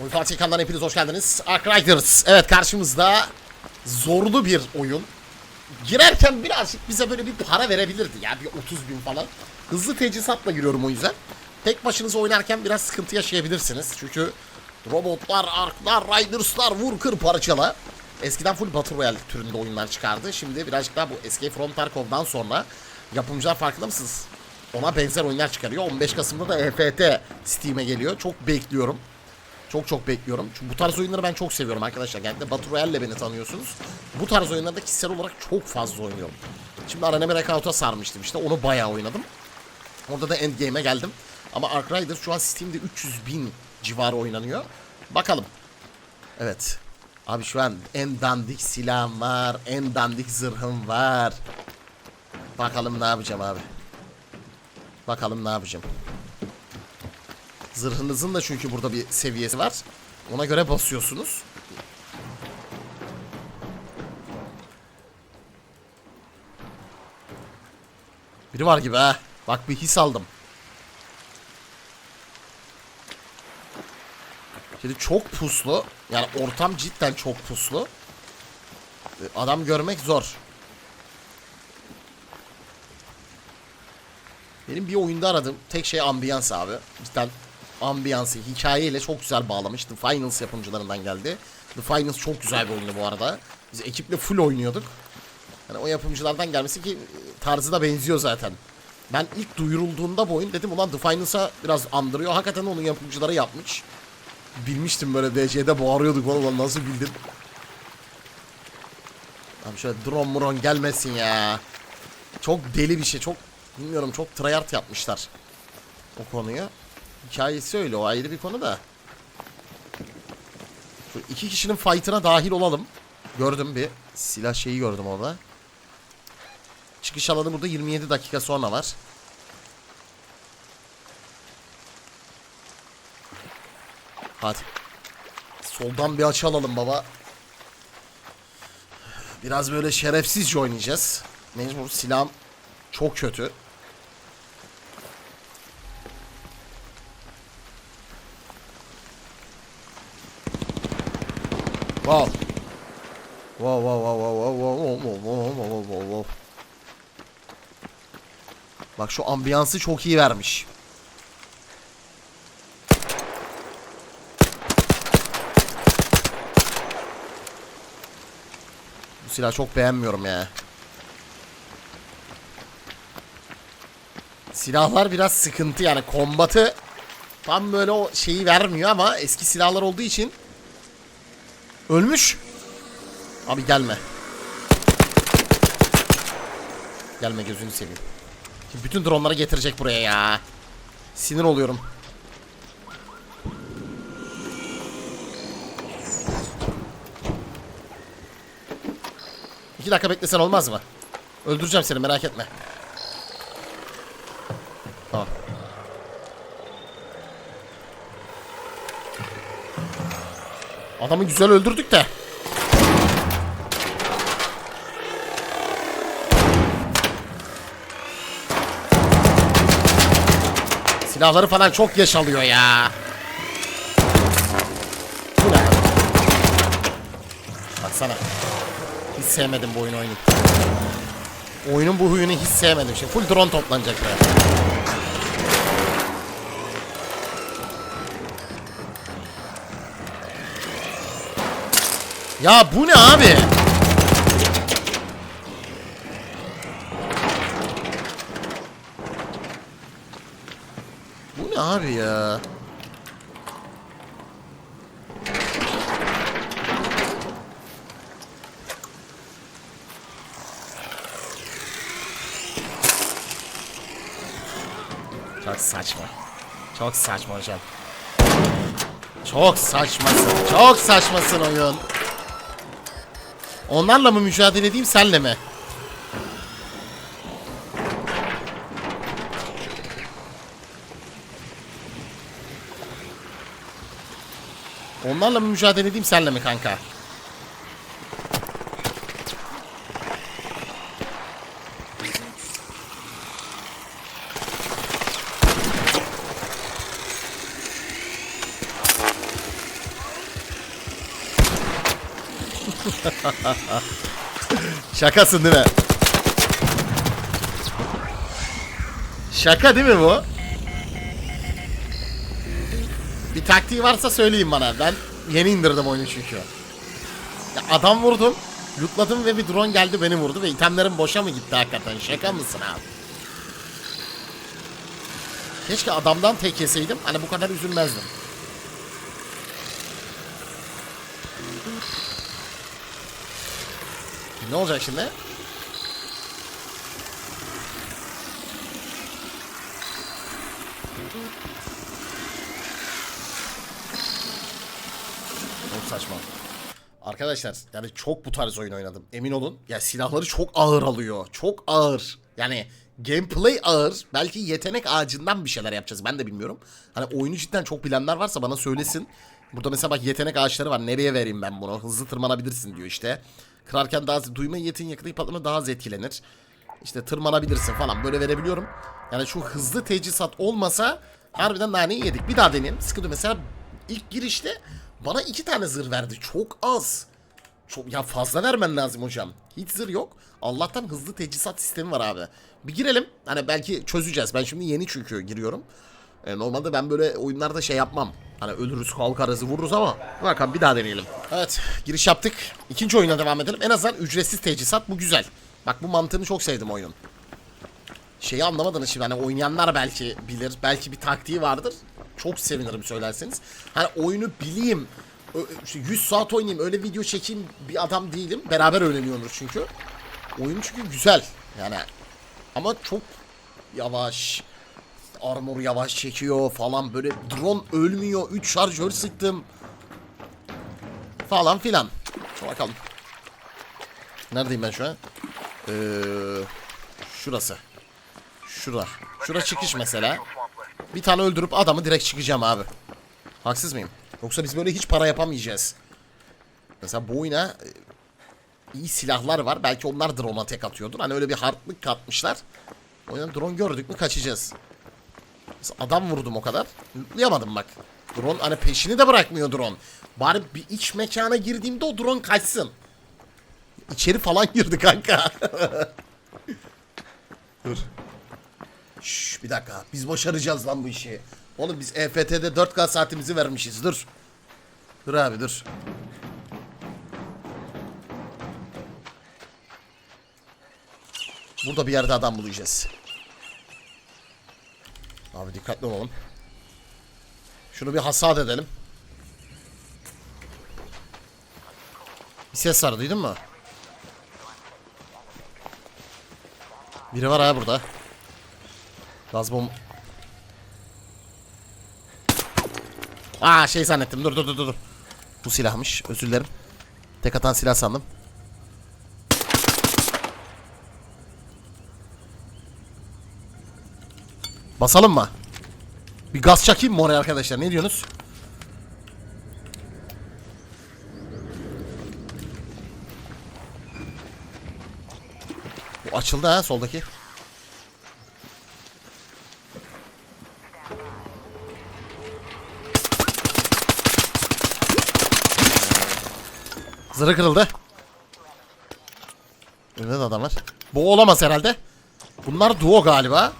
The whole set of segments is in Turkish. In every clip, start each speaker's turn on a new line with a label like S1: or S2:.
S1: Oyun Fatih Kan'dan hepiniz hoş geldiniz. Ark Riders. Evet karşımızda zorlu bir oyun. Girerken birazcık bize böyle bir para verebilirdi ya bir 30 bin falan. Hızlı teçhizatla giriyorum o yüzden. Tek başınıza oynarken biraz sıkıntı yaşayabilirsiniz. Çünkü robotlar, arklar, riderslar vur kır parçala. Eskiden full Battle Royale türünde oyunlar çıkardı. Şimdi birazcık daha bu Escape from Tarkov'dan sonra yapımcılar farkında mısınız? Ona benzer oyunlar çıkarıyor. 15 Kasım'da da EFT Steam'e geliyor. Çok bekliyorum. Çok çok bekliyorum. Çünkü bu tarz oyunları ben çok seviyorum arkadaşlar. Genellikle Battle Royale'le beni tanıyorsunuz. Bu tarz oyunlarda kişisel olarak çok fazla oynuyorum. Şimdi Arena Breakout'a sarmıştım işte. Onu bayağı oynadım. Orada da Endgame'e geldim. Ama Ark Riders şu an Steam'de 300 bin civarı oynanıyor. Bakalım. Evet. Abi şu an en dandik silahım var. En dandik zırhım var. Bakalım ne yapacağım abi. Bakalım ne yapacağım. Zırhınızın da çünkü burada bir seviyesi var. Ona göre basıyorsunuz. Biri var gibi ha. Bak bir his aldım. Şimdi çok puslu. Yani ortam cidden çok puslu. Ee, Adam görmek zor. Benim bir oyunda aradığım tek şey ambiyans abi. Cidden ambiyansı, hikayeyle çok güzel bağlamış. The Finals yapımcılarından geldi. The Finals çok güzel bir oyundu bu arada. Biz ekiple full oynuyorduk. Yani o yapımcılardan gelmesi ki tarzı da benziyor zaten. Ben ilk duyurulduğunda bu oyun dedim ulan The Finals'a biraz andırıyor. Hakikaten onun yapımcıları yapmış. Bilmiştim böyle DC'de bağırıyorduk ulan nasıl bildim. Abi şöyle drone muron gelmesin ya. Çok deli bir şey. Çok bilmiyorum çok tryhard yapmışlar. O konuyu. Hikayesi öyle o ayrı bir konu da. Şu iki kişinin fight'ına dahil olalım. Gördüm bir silah şeyi gördüm orada. Çıkış alanı burada 27 dakika sonra var. Hadi. Soldan bir açı alalım baba. Biraz böyle şerefsizce oynayacağız. Mecbur silahım çok kötü. Wow. Wow wow wow wow wow wow wow wow wow wow wow. Bak şu ambiyansı çok iyi vermiş. Bu silahı çok beğenmiyorum ya. Silahlar biraz sıkıntı yani kombatı tam böyle o şeyi vermiyor ama eski silahlar olduğu için Ölmüş. Abi gelme. Gelme gözünü seveyim. Şimdi bütün dronları getirecek buraya ya. Sinir oluyorum. İki dakika beklesen olmaz mı? Öldüreceğim seni merak etme. Adamı güzel öldürdük de. Silahları falan çok yaş alıyor ya. Bu ne? Baksana. Hiç sevmedim bu oyunu oyunu. Oyunun bu huyunu hiç sevmedim. Şimdi full drone toplanacak be. Ya bu ne abi? Bu ne abi ya? Çok saçma. Çok saçma hocam. Çok saçmasın. Çok saçmasın oyun. Onlarla mı mücadele edeyim senle mi? Onlarla mı mücadele edeyim senle mi kanka? Şakasın değil mi? Şaka değil mi bu? Bir taktiği varsa söyleyin bana. Ben yeni indirdim oyunu çünkü. Ya adam vurdum. Lootladım ve bir drone geldi beni vurdu ve itemlerim boşa mı gitti hakikaten? Şaka mısın abi? Keşke adamdan tek yeseydim. Hani bu kadar üzülmezdim. Ne olacak şimdi? Çok saçma. Arkadaşlar yani çok bu tarz oyun oynadım. Emin olun. Ya silahları çok ağır alıyor. Çok ağır. Yani gameplay ağır. Belki yetenek ağacından bir şeyler yapacağız. Ben de bilmiyorum. Hani oyunu cidden çok bilenler varsa bana söylesin. Burada mesela bak yetenek ağaçları var. Nereye vereyim ben bunu? Hızlı tırmanabilirsin diyor işte. Kırarken daha duyma yetin yakıtı patlama daha az etkilenir. İşte tırmanabilirsin falan böyle verebiliyorum. Yani şu hızlı teçhizat olmasa harbiden naneyi yedik. Bir daha deneyelim. Sıkıntı mesela ilk girişte bana iki tane zırh verdi. Çok az. Çok ya fazla vermen lazım hocam. Hiç zırh yok. Allah'tan hızlı teçhizat sistemi var abi. Bir girelim. Hani belki çözeceğiz. Ben şimdi yeni çünkü giriyorum. E, normalde ben böyle oyunlarda şey yapmam. Hani ölürüz, kalkarız, vururuz ama bakalım bir daha deneyelim. Evet, giriş yaptık. İkinci oyuna devam edelim. En azından ücretsiz teçhizat bu güzel. Bak bu mantığını çok sevdim oyunun. Şeyi anlamadınız şimdi hani oynayanlar belki bilir. Belki bir taktiği vardır. Çok sevinirim söylerseniz. Hani oyunu bileyim. ö- işte 100 saat oynayayım öyle video çekeyim bir adam değilim. Beraber öğreniyoruz çünkü. Oyun çünkü güzel. Yani ama çok yavaş. Armor yavaş çekiyor falan böyle drone ölmüyor. 3 şarjör sıktım. Falan filan. Bakalım. Neredeyim ben şu an? Ee, şurası. Şura. Şura çıkış mesela. Bir tane öldürüp adamı direkt çıkacağım abi. Haksız mıyım? Yoksa biz böyle hiç para yapamayacağız. Mesela bu oyuna e, iyi silahlar var. Belki onlar drone'a tek atıyordur. Hani öyle bir hardlık katmışlar. O yüzden drone gördük mü kaçacağız. Adam vurdum o kadar. Lootlayamadım bak. Drone hani peşini de bırakmıyor drone. Bari bir iç mekana girdiğimde o drone kaçsın. İçeri falan girdi kanka. Dur. Şş, bir dakika. Biz başaracağız lan bu işi. Oğlum biz EFT'de 4K saatimizi vermişiz. Dur. Dur abi dur. Burada bir yerde adam bulacağız. Abi dikkatli olalım. Şunu bir hasat edelim. Bir ses var duydun mu? Biri var ha burada. Gaz bom... Aa şey zannettim. Dur dur dur dur. Bu silahmış. Özür dilerim. Tek atan silah sandım. Basalım mı? Bir gaz çakayım mı oraya arkadaşlar? Ne diyorsunuz? Bu açıldı ha soldaki. Zırhı kırıldı. Önünde de. Bu olamaz herhalde. Bunlar duo galiba.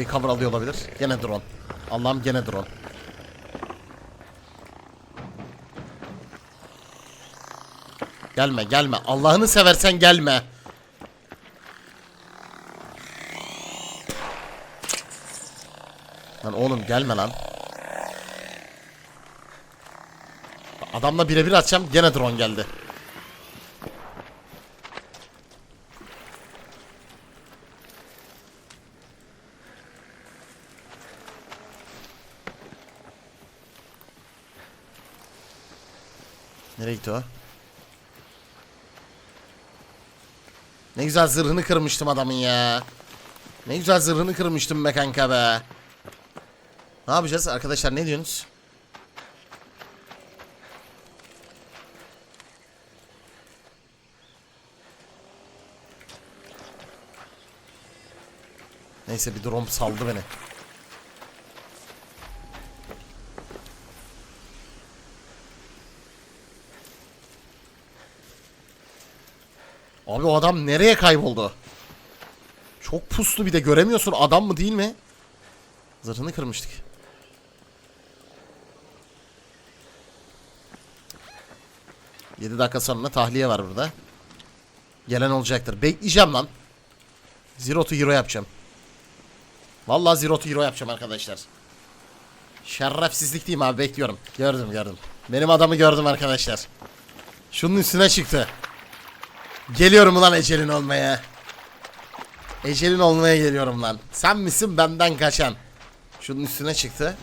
S1: Recover alıyor olabilir. Gene drone. Allah'ım gene drone. Gelme gelme. Allah'ını seversen gelme. Lan oğlum gelme lan. Adamla birebir atacağım gene drone geldi. Nereye gitti o? Ne güzel zırhını kırmıştım adamın ya. Ne güzel zırhını kırmıştım be kanka be. Ne yapacağız arkadaşlar ne diyorsunuz? Neyse bir drone saldı beni. Abi o adam nereye kayboldu? Çok puslu bir de göremiyorsun adam mı değil mi? Zırhını kırmıştık. Yedi dakika sonra tahliye var burada. Gelen olacaktır. Bekleyeceğim lan. Zero to hero yapacağım. Vallahi zero to hero yapacağım arkadaşlar. Şerefsizlik diyeyim abi bekliyorum. Gördüm gördüm. Benim adamı gördüm arkadaşlar. Şunun üstüne çıktı. Geliyorum ulan ecelin olmaya. Ecelin olmaya geliyorum lan. Sen misin benden kaçan? Şunun üstüne çıktı.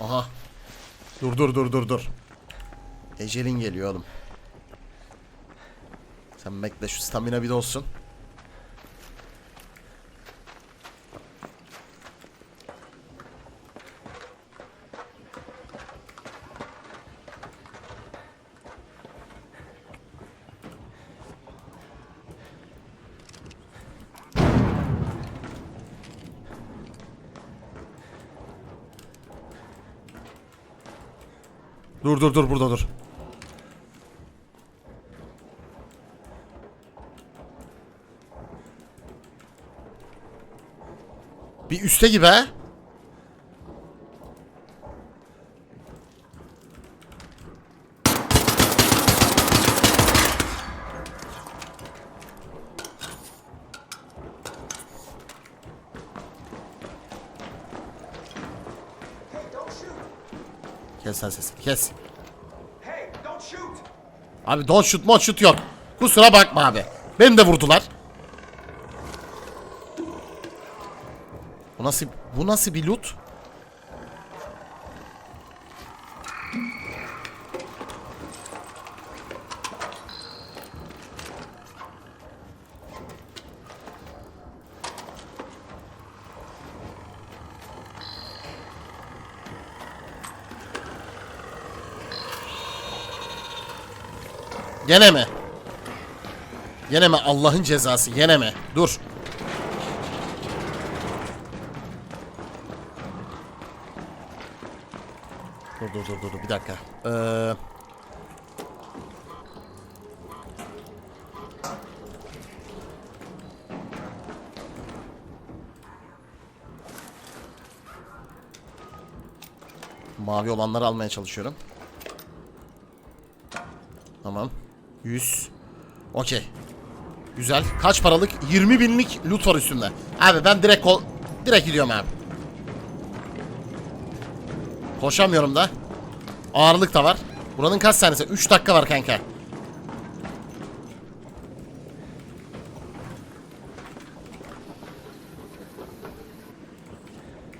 S1: Aha. Dur dur dur dur dur. Ecelin geliyor oğlum. Sen bekle şu stamina bir de olsun. Dur dur dur burada dur. Bir üste gibi ha. Kes sen sesini kes. Abi don't shoot mon shoot yok. Kusura bakma abi. Beni de vurdular. Bu nasıl bu nasıl bir loot? Gene mi? Gene mi Allah'ın cezası? Gene mi? Dur. Dur dur dur dur bir dakika. Ee... Mavi olanları almaya çalışıyorum. Tamam. 100. Okey. Güzel. Kaç paralık? 20 binlik loot var üstümde. Abi ben direkt kol... Direkt gidiyorum abi. Koşamıyorum da. Ağırlık da var. Buranın kaç saniyesi? 3 dakika var kanka.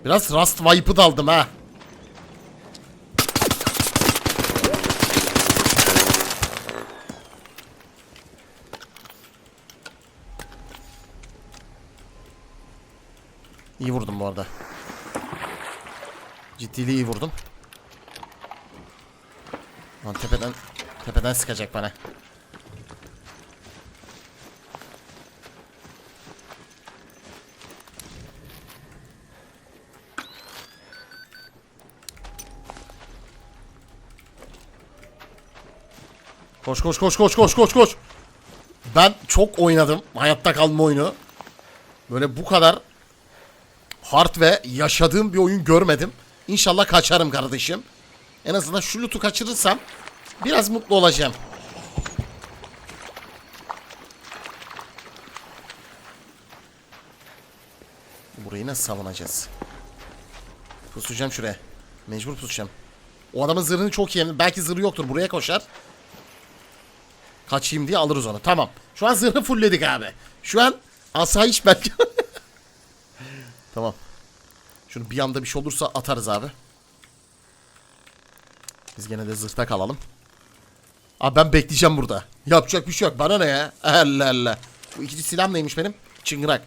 S1: Biraz Rust vibe'ı daldım ha. İyi vurdum bu arada. Ciddiliği iyi vurdum. Lan tepeden tepeden sıkacak bana. Koş koş koş koş koş koş koş. Ben çok oynadım hayatta kalma oyunu. Böyle bu kadar hard ve yaşadığım bir oyun görmedim. İnşallah kaçarım kardeşim. En azından şu loot'u kaçırırsam biraz mutlu olacağım. Burayı nasıl savunacağız? Pusacağım şuraya. Mecbur pusacağım. O adamın zırhını çok iyi. Belki zırhı yoktur. Buraya koşar. Kaçayım diye alırız onu. Tamam. Şu an zırhı fullledik abi. Şu an asayiş belki. tamam. Şunu bir anda bir şey olursa atarız abi. Biz gene de zırhta kalalım. Abi ben bekleyeceğim burada. Yapacak bir şey yok. Bana ne ya? Allah Allah. Bu ikinci silah neymiş benim? Çıngırak.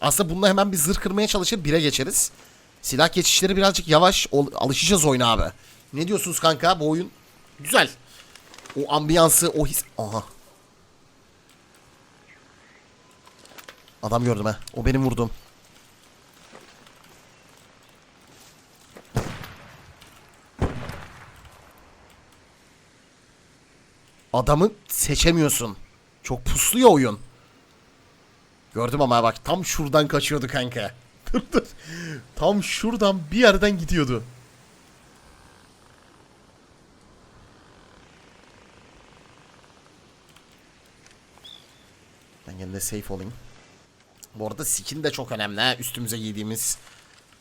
S1: Aslında bununla hemen bir zırh kırmaya çalışır. Bire geçeriz. Silah geçişleri birazcık yavaş. Alışacağız oyuna abi. Ne diyorsunuz kanka? Bu oyun güzel. O ambiyansı, o his... Aha. Adam gördüm ha. O benim vurdum. Adamı seçemiyorsun. Çok puslu ya oyun. Gördüm ama bak tam şuradan kaçıyordu kanka. Tam şuradan bir yerden gidiyordu. Ben de safe olayım. Bu arada skin de çok önemli ha. Üstümüze giydiğimiz.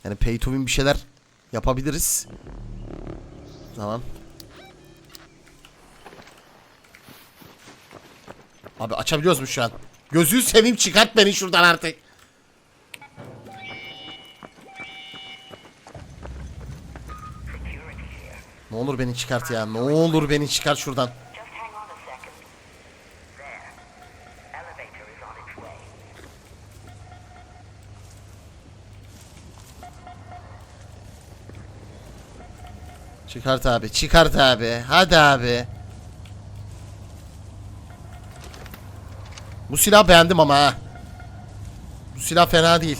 S1: Yani pay to win bir şeyler yapabiliriz. Tamam. Abi açabiliyoruz mu şu an? Gözünü seveyim çıkart beni şuradan artık. Ne olur beni çıkart ya. Ne olur beni çıkart şuradan. Çıkart abi. Çıkart abi. Hadi abi. Bu silah beğendim ama ha. Bu silah fena değil.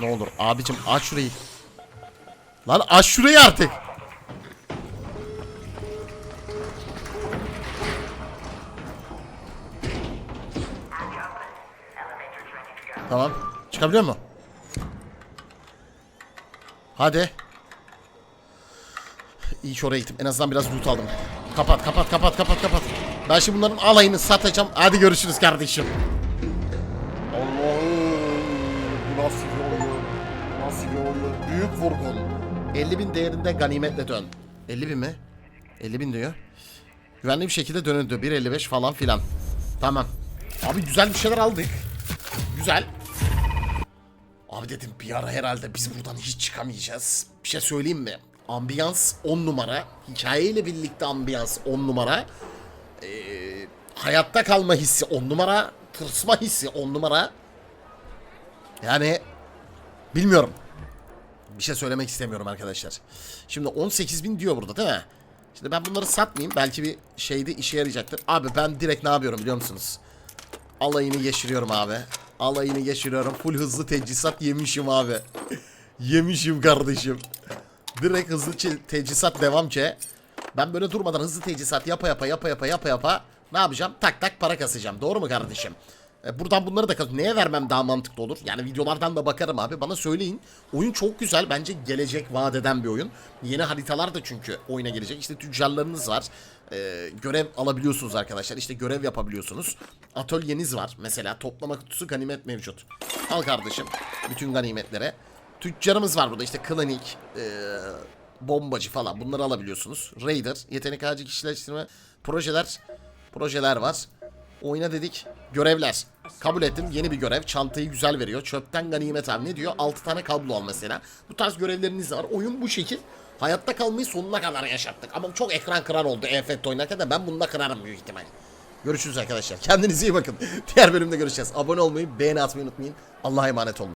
S1: Ne olur abicim aç şurayı. Lan aç şurayı artık. Tamam. Çıkabiliyor mu? Hadi. İyi ki oraya gittim. En azından biraz loot aldım. Kapat kapat kapat kapat kapat. Ben şimdi bunların alayını satacağım. Hadi görüşürüz kardeşim. Allah'ım. Bu nasıl bir oyun? Nasıl bir oyun? Büyük vurgun. 50 bin değerinde ganimetle dön. 50 bin mi? 50 bin diyor. Güvenli bir şekilde dönün diyor. 1.55 falan filan. Tamam. Abi güzel bir şeyler aldık. Güzel. Abi dedim bir ara herhalde biz buradan hiç çıkamayacağız. Bir şey söyleyeyim mi? Ambiyans 10 numara. Hikayeyle birlikte ambiyans 10 numara. Ee, hayatta kalma hissi 10 numara. Tırsma hissi 10 numara. Yani bilmiyorum. Bir şey söylemek istemiyorum arkadaşlar. Şimdi 18.000 diyor burada değil mi? Şimdi ben bunları satmayayım. Belki bir şeyde işe yarayacaktır. Abi ben direkt ne yapıyorum biliyor musunuz? Alayını geçiriyorum abi. Alayını geçiriyorum. Full hızlı teçhizat yemişim abi. yemişim kardeşim. Direkt hızlı teçhizat devam ki. Ben böyle durmadan hızlı teçhizat yapa yapa yapa yapa yapa yapa ne yapacağım? Tak tak para kasacağım. Doğru mu kardeşim? E, buradan bunları da kas- Neye vermem daha mantıklı olur? Yani videolardan da bakarım abi. Bana söyleyin. Oyun çok güzel. Bence gelecek vaat eden bir oyun. Yeni haritalar da çünkü oyuna gelecek. İşte tüccarlarınız var. E, görev alabiliyorsunuz arkadaşlar. İşte görev yapabiliyorsunuz. Atölyeniz var. Mesela toplama kutusu ganimet mevcut. Al kardeşim. Bütün ganimetlere. Tüccarımız var burada. İşte klinik, e, bombacı falan bunları alabiliyorsunuz. Raider, yetenek ağacı kişileştirme, projeler, projeler var. Oyna dedik. Görevler. Kabul ettim. Yeni bir görev. Çantayı güzel veriyor. Çöpten ganimet abi. Ne diyor? 6 tane kablo al mesela. Bu tarz görevleriniz var. Oyun bu şekil. Hayatta kalmayı sonuna kadar yaşattık. Ama çok ekran kırar oldu EFT oynarken de ben bunda kırarım büyük ihtimal. Görüşürüz arkadaşlar. Kendinize iyi bakın. Diğer bölümde görüşeceğiz. Abone olmayı, beğeni atmayı unutmayın. Allah'a emanet olun.